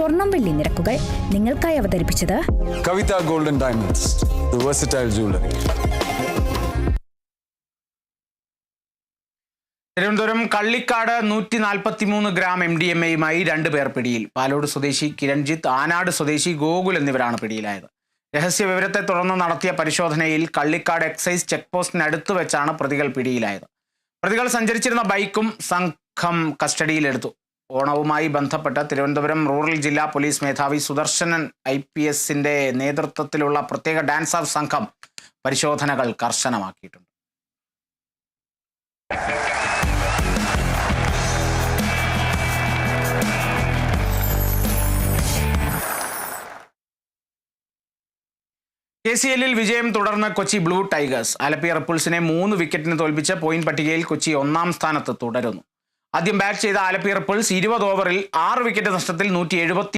സ്വർണം വെള്ളി നിരക്കുകൾ നിങ്ങൾക്കായി അവതരിപ്പിച്ചത് കവിത ഗോൾഡൻ ഡയമണ്ട്സ് തിരുവനന്തപുരം കള്ളിക്കാട് നൂറ്റി നാൽപ്പത്തി മൂന്ന് ഗ്രാം എം ഡി എം എയുമായി രണ്ടുപേർ പിടിയിൽ. പാലോട് സ്വദേശി കിരൺജിത്ത് ആനാട് സ്വദേശി ഗോകുൽ എന്നിവരാണ് പിടിയിലായത്. രഹസ്യ വിവരത്തെ തുടർന്ന് നടത്തിയ പരിശോധനയിൽ കള്ളിക്കാട് എക്സൈസ് ചെക്ക് പോസ്റ്റിനടുത്ത് വെച്ചാണ് പ്രതികൾ പിടിയിലായത്. പ്രതികൾ സഞ്ചരിച്ചിരുന്ന ബൈക്കും സംഘം കസ്റ്റഡിയിലെടുത്തു. ഓണവുമായി ബന്ധപ്പെട്ട് തിരുവനന്തപുരം റൂറൽ ജില്ലാ പോലീസ് മേധാവി സുദർശനൻ ഐ പി എസിന്റെ നേതൃത്വത്തിലുള്ള പ്രത്യേക ഡാൻസ് ഓഫ് സംഘം പരിശോധനകൾ കർശനമാക്കിയിട്ടുണ്ട്. കെ സി എല്ലിൽ വിജയം തുടർന്ന് കൊച്ചി ബ്ലൂ ടൈഗേഴ്സ്. ആലപ്പി റിപ്പിൾസിനെ മൂന്ന് വിക്കറ്റിന് തോൽപ്പിച്ച് പോയിന്റ് പട്ടികയിൽ കൊച്ചി ഒന്നാം സ്ഥാനത്ത് തുടരുന്നു. ആദ്യം ബാറ്റ് ചെയ്ത ആലപ്പി റിപ്പിൾസ് ഇരുപത് ഓവറിൽ ആറ് വിക്കറ്റ് നഷ്ടത്തിൽ നൂറ്റി